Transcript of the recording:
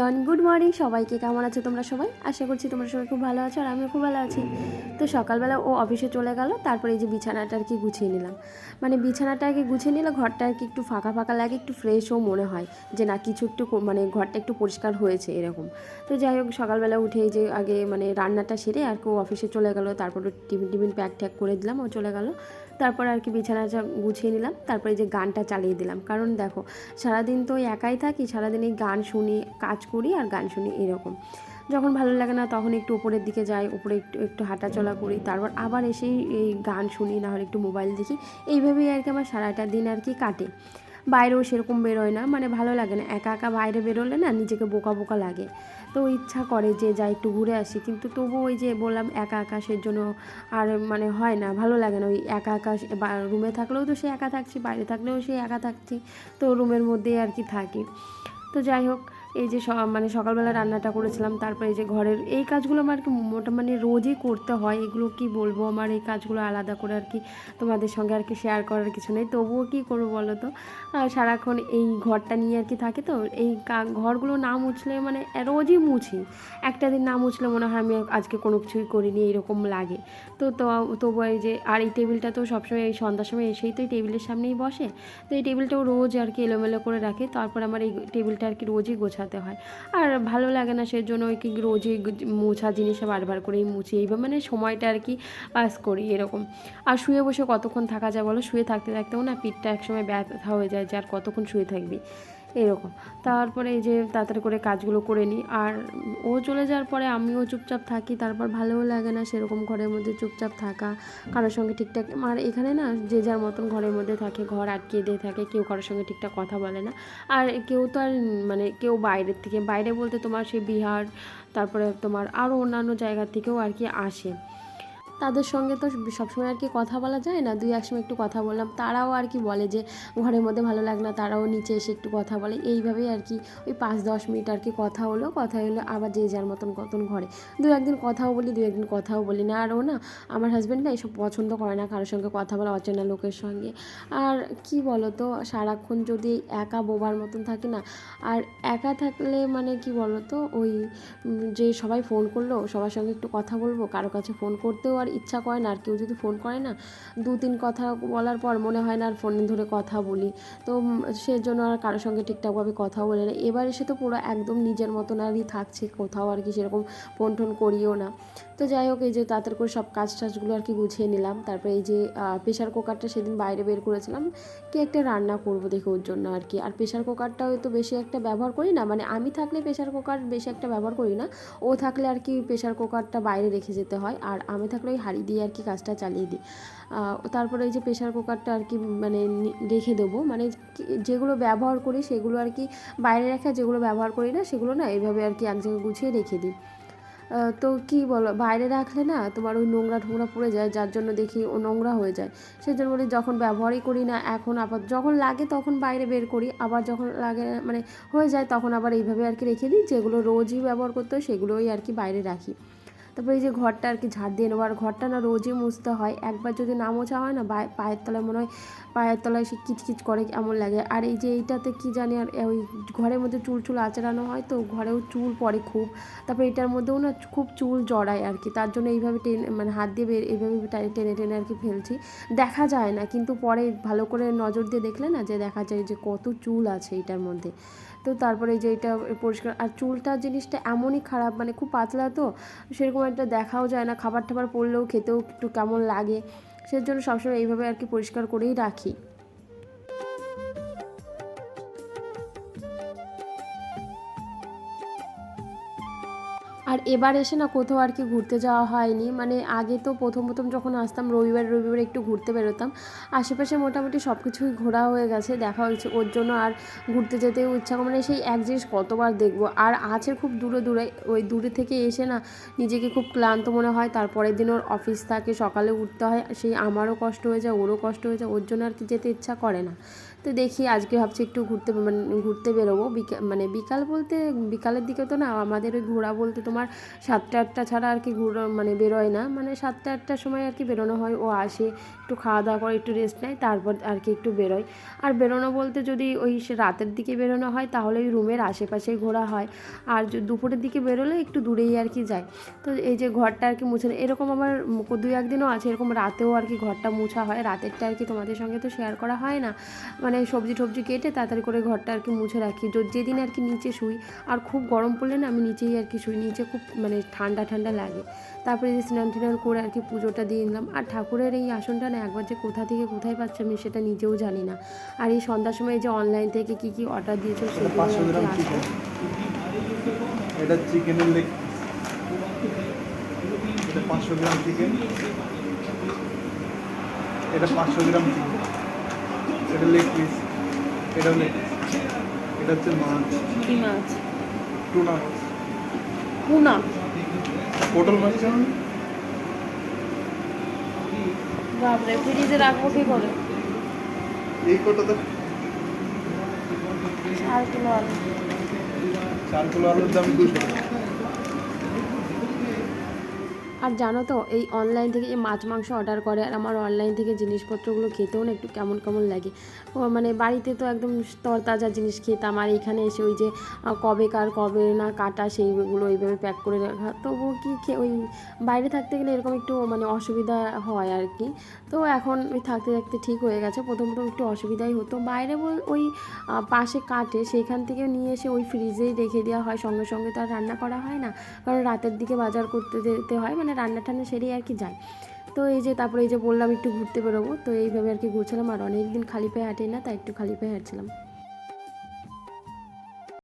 Brian good morning. সবাইকে কেমন আছো তোমরা সবাই? আশা করছি তোমরা সবাই খুব ভালো আছো আর আমিও খুব ভালো আছি। তো সকালবেলা ও অফিসে চলে গেল, তারপরে এই যে বিছানাটা আর কি গুছিয়ে নিলাম। মানে বিছানাটা আগে গুছিয়ে নিলে ঘরটা আর কি একটু ফাঁকা ফাঁকা লাগে, একটু ফ্রেশও মনে হয় যে না, কিছু একটু মানে ঘরটা একটু পরিষ্কার হয়েছে এরকম। তো যাই হোক, সকালবেলা উঠে যে আগে মানে রান্নাটা সেরে আর কি ও অফিসে চলে গেল, তারপর টিফিন টিফিন প্যাক ট্যাক করে দিলাম, ও চলে গেলো। তারপর আর কি বিছানাটা গুছিয়ে নিলাম, তারপরে যে গানটা চালিয়ে দিলাম। কারণ দেখো, সারাদিন তো একাই থাকি, সারাদিন এই গান শুনি, কাজ করি আর গান শুনি এরকম। যখন ভালো লাগে না তখন একটু উপরের দিকে যাই, উপরে একটু একটু হাঁটাচলা করি, তারপর আবার এসেই এই গান শুনি না হলে একটু মোবাইল দেখি। এইভাবেই আর কি আমার সারাটা দিন আর কি কাটে। বাইরেও সেরকম বেরোয় না মানে ভালো লাগে না। একা একা বাইরে বেরোলে না নিজেকে বোকা বোকা লাগে। তো ইচ্ছা করে যে যাই একটু ঘুরে আসি, কিন্তু তবু ওই যে বললাম একা একা সের জন্য আর মানে হয় না, ভালো লাগে না। ওই একা একা রুমে থাকলেও তো সে একা থাকছি, বাইরে থাকলেও সে একা থাকছি, তো রুমের মধ্যেই আর কি থাকি। তো যাই হোক এই যে মানে সকালবেলা রান্নাটা করেছিলাম, তারপরে এই যে ঘরের এই কাজগুলো আমার কি মোটা মানে রোজই করতে হয়, এগুলো কি বলব? আমার এই কাজগুলো আলাদা করে আর কি তোমাদের সঙ্গে আর কি শেয়ার করার কিছু নেই। তবুও কী করব বলো তো? সারাক্ষণ এই ঘরটা নিয়ে আর কি থাকে তো, এই ঘরগুলো না মুছলে মানে রোজই মুছি। একটা দিন না মুছলে মনে হয় আমি আজকে কোনো কিছুই করিনি এইরকম লাগে। তো তো তবু এই যে, আর এই টেবিলটা তো সবসময় এই সন্ধ্যার সময় এসেই তো এই টেবিলের সামনেই বসে। তো এই টেবিলটাও রোজ আর কি এলোমেলো করে রাখে, তারপর আমার এই টেবিলটা আর কি রোজই গোছাতে হয়। আর ভালো লাগে না সেজন্য ওই কি রোজই মোছা জিনিসে বারবার করেই মুছি এইভাবে মানে সময়টা আর কি পাস করি এরকম। আর শুয়ে বসে কতক্ষণ থাকা যায় বলো? শুয়ে থাকতে থাকতেও না পিঠটা একসময় ব্যথা হয়ে যায় যে আর কতক্ষণ শুয়ে থাকবি? এরকম। তারপরে এই যে তাড়াতাড়ি করে কাজগুলো করে নিই। আর ও চলে যাওয়ার পরে আমিও চুপচাপ থাকি, তারপর ভালোও লাগে না সেরকম ঘরের মধ্যে চুপচাপ থাকা, কারোর সঙ্গে ঠিকঠাক আর এখানে না যে যার মতন ঘরের মধ্যে থাকে, ঘর আটকিয়ে দিয়ে থাকে, কেউ কারোর সঙ্গে ঠিকঠাক কথা বলে না। আর কেউ তো আর মানে কেউ বাইরের থেকে, বাইরে বলতে তোমার সে বিহার, তারপরে তোমার আরও অন্যান্য জায়গা থেকেও আর কি আসে। তাদের সঙ্গে তো সবসময় আর কি কথা বলা যায় না। দুই একসময় একটু কথা বললাম। তারাও আর কি বলে যে, ঘরের মধ্যে ভালো লাগে না। তারাও নিচে এসে একটু কথা বলে। এইভাবেই আর কি ওই পাঁচ, দশ মিনিট আর কি কথা হলো। কথা হলো আবার যে যার মতন কতন ঘরে। দু একদিন কথাও বলি দু একদিন কথাও বলি না। আর ও না, আমার হাজব্যান্ড না এসব পছন্দ করে না কারোর সঙ্গে কথা বলা অচেনা লোকের সঙ্গে। আর কি বলো তো সারাক্ষণ যদি একা বোবার মতন থাকি না, আর একা থাকলে মানে কি বলো তো ওই যে সবাই ফোন করল, সবার সঙ্গে একটু কথা বলব, কারও কাছে ফোন করতেও আর ইচ্ছা করে না, আর কেউ যদি ফোন করে না, দু তিন কথা বলার পর মনে হয় না আর ফোন ধরে কথা বলি। তো সেজন্য আর কারোর সঙ্গে ঠিকঠাকভাবে কথা বলে না। এবার এসে তো পুরো একদম নিজের মতন আরই থাকছে, কোথাও আর কি সেরকম ফোন টোন করিও না। তো যাই হোক, এই যে তাড়াতাড়ি করে সব কাজ টাজগুলো আর কি গুছিয়ে নিলাম। তারপরে এই যে প্রেশার কুকারটা সেদিন বাইরে বের করেছিলাম, কি একটা রান্না করব দেখে ওর জন্য আর কি। আর প্রেশার কুকারটা হয়তো বেশি একটা ব্যবহার করি না মানে আমি থাকলে প্রেশার কুকার বেশি একটা ব্যবহার করি না, ও থাকলে আর কি প্রেশার কুকারটা বাইরে রেখে যেতে হয়, আর আমি থাকলে ওই হাঁড়ি দিয়ে আর কি কাজটা চালিয়ে দিই। তারপরে এই যে প্রেশার কুকারটা আর কি মানে রেখে দেবো মানে যেগুলো ব্যবহার করি সেগুলো আর কি বাইরে রাখা, যেগুলো ব্যবহার করি না সেগুলো না এইভাবে আর কি এক জায়গায় গুছিয়ে রেখে দিই। তো কি বলো, বাইরে রাখলে না তোমার ওই নোংরা ঠোংরা পড়ে যায়, যার জন্য দেখি ও নোংরা হয়ে যায়। সেই জন্য বলি যখন ব্যবহারই করি না, এখন আবার যখন লাগে তখন বাইরে বের করি, আবার যখন লাগে মানে হয়ে যায় তখন আবার এইভাবে আর কি রেখে দিই, যেগুলো রোজই ব্যবহার করতে হয় সেগুলোই আর কি বাইরে রাখি। তারপরে এই যে ঘরটা আর কি ঝাড় দিয়ে নেব। আর ঘরটা না রোজই মুছতে হয়। একবার যদি না মোছা হয় না পায়ের তলায় মনে হয় পায়ের তলায় সে কিচকিচ করে এমন লাগে। আর এই যে এইটাতে কি জানি আর, ওই ঘরের মধ্যে চুল চুল আঁচড়ানো হয় তো, ঘরেও চুল পড়ে খুব। তারপরে এটার মধ্যেও না খুব চুল জড়ায় আর কি। তার জন্য এইভাবে টেনে মানে হাত দিয়ে বের- এইভাবে টেনে টেনে আর কি ফেলছি। দেখা যায় না, কিন্তু পরে ভালো করে নজর দিয়ে দেখলে না যে দেখা যায় যে কত চুল আছে এইটার মধ্যে। তো তারপরে যে এটা পরিষ্কার, আর চুলটা জিনিসটা এমনই খারাপ মানে খুব পাতলা তো, সেরকম একটা দেখাও যায় না খাবার টাবার পড়লেও খেতেও একটু কেমন লাগে। সেজন্য সবসময় এইভাবে আর কি পরিষ্কার করেই রাখি। আর এবার এসে না কোথাও আর কি ঘুরতে যাওয়া হয়নি। মানে আগে তো প্রথম প্রথম যখন আসতাম, রবিবার রবিবার একটু ঘুরতে বেরোতাম। আশেপাশে মোটামুটি সব কিছুই ঘোরা হয়ে গেছে, দেখা হয়েছে। ওর জন্য আর ঘুরতে যেতেও ইচ্ছা মানে সেই এক জিনিস কতবার দেখব। আর আছে খুব দূরে দূরে। ওই দূরে থেকে এসে না নিজেকে খুব ক্লান্ত মনে হয়। তারপরের দিন ওর অফিস থাকে, সকালে উঠতে হয়। সেই আমারও কষ্ট হয়ে যায়, ওরও কষ্ট হয়ে যায়। ওর জন্য আর কি যেতে ইচ্ছা করে না। তো দেখি আজকে ভাবছি একটু ঘুরতে মানে ঘুরতে বেরোবো। বিকা মানে বিকাল বলতে, বিকালের দিকে তো না আমাদের ওই ঘোরা বলতে তোমার আমার সাতটা আটটা ছাড়া আর কি ঘুরো মানে বেরোয় না মানে সাতটা আটটার সময় আর কি বেরোনো হয় ও আসে একটু খাওয়া দাওয়া করে একটু রেস্ট নেয় তারপর আর কি একটু বেরোয় আর বেরোনো বলতে যদি ওই রাতের দিকে বেরোনো হয় তাহলে ওই রুমের আশেপাশেই ঘোরা হয় আর দুপুরের দিকে বেরোলে একটু দূরেই আর কি যায় তো এই যে ঘরটা আর কি মুছে। এরকম আমার দুই একদিনও আছে এরকম রাতেও আর কি ঘরটা মুছা হয় রাতেরটা আর কি তোমাদের সঙ্গে তো শেয়ার করা হয় না মানে সবজি টবজি কেটে তাড়াতাড়ি করে ঘরটা আর কি মুছে রাখি যেদিন আর কি নিচে শুই আর খুব গরম পড়লে না আমি নিচেই আর কি শুই নিচে খুব মানে ঠান্ডা ঠান্ডা লাগে। তারপরে যে স্নান টিনান করে আর কি পুজোটা দিয়ে নিলাম। আর ঠাকুরের এই আসনটা না একবার যে কোথা থেকে কোথায় পাচ্ছে আমি সেটা নিজেও জানি না। আর এই সন্ধ্যার সময় যে অনলাইন থেকে কি কি অর্ডার দিয়েছে সেগুলো চিকেন এটা চিকেনের লেগ এটা পাঁচশো গ্রাম চিকেন এটা পাঁচশো গ্রাম চিকেন এটা লেগ পিস এটা লেগ পিস এটা হচ্ছে মাছ। মাছ? টুনা মাছ। পুনা। পটল মাছ বাপরে ফ্রিজে রাখব কি করে? এই কটা তো চার কিলো আলু। চার কিলো আলুর দাম দুশো। টাকা আর জানো তো, এই অনলাইন থেকে এই মাছ, মাংস অর্ডার করে আর আমার অনলাইন থেকে জিনিসপত্রগুলো খেতেও না একটু কেমন কেমন লাগে। মানে বাড়িতে তো একদম তরতাজা জিনিস খেতাম আর এখানে এসে ওই যে কবে কার কবে না কাটা সেইগুলো এইভাবে প্যাক করে রাখা। তবুও কি ওই বাইরে থাকতে গেলে এরকম একটু মানে অসুবিধা হয় আর কি। তো এখন ওই থাকতে থাকতে ঠিক হয়ে গেছে। প্রথম প্রথম একটু অসুবিধাই হতো। বাইরে ওই পাশে কাটে সেখান থেকে নিয়ে এসে ওই ফ্রিজেই রেখে দেওয়া হয়। সঙ্গে সঙ্গে তো আর রান্না করা হয় না। কারণ রাতের দিকে বাজার করতে যেতে হয়। মানে রান্না টান্না সেরে আর কি যায়। তো এই যে তারপরে এই যে বললাম একটু ঘুরতে বেরোবো, তো এইভাবে আর কি ঘুরছিলাম আর অনেকদিন খালি পায়ে হাঁটি না, তাই একটু খালি পায়ে হাঁটছিলাম।